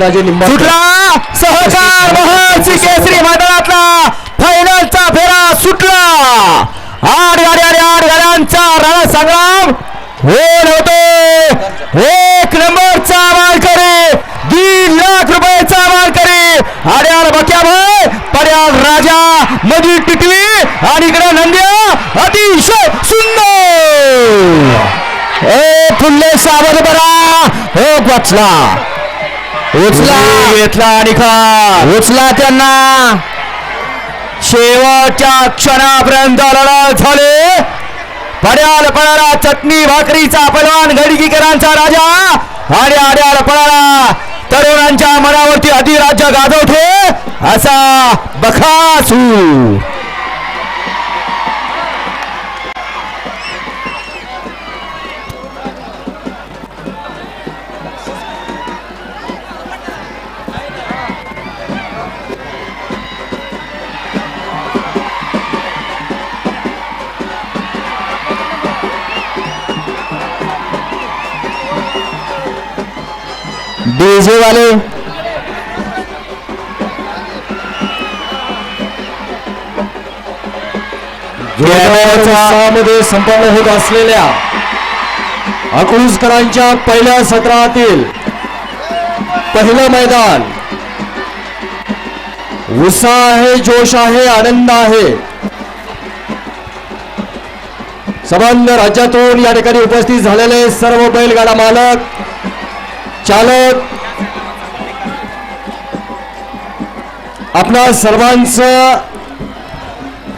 राजे निंबाळकर. सुटला! सहकार महर्षी केसरी मैदानातला फायनलचा फेरा सुटला! आठ गाड्या आणि आठ गाड्यांचा रण संग्राम होत होतो. एक नंबरचा मालकरी दीड लाख रुपयाचा मालकरी बक्या भाई पड्याल राजा मधी टिटवी आणि इकडे नंद्या अतिशय सुंदर! ए फुल्ले सावध बरा हो वाचला. उचला. घेतला आणि खा उचला त्यांना. शेवटच्या क्षणापर्यंत लढत झाले. पड्याल पडाला चटणी भाकरीचा पलवान गडगीकरांचा राजा आणि आड्याल पडाला तरुणांच्या मनावरती अधिराज्य गाजवते असा बखासू. डीजे वाले। मध्ये संपन्न होत असलेल्या अकलूजकरांच्या पहिल्या सत्रातील पहिलं मैदान. उत्साह आहे जोश आहे आनंद आहे. संबंध राज्यातून या ठिकाणी उपस्थित झालेले सर्व बैलगाडा मालक चालक. आपणा सर्वांचं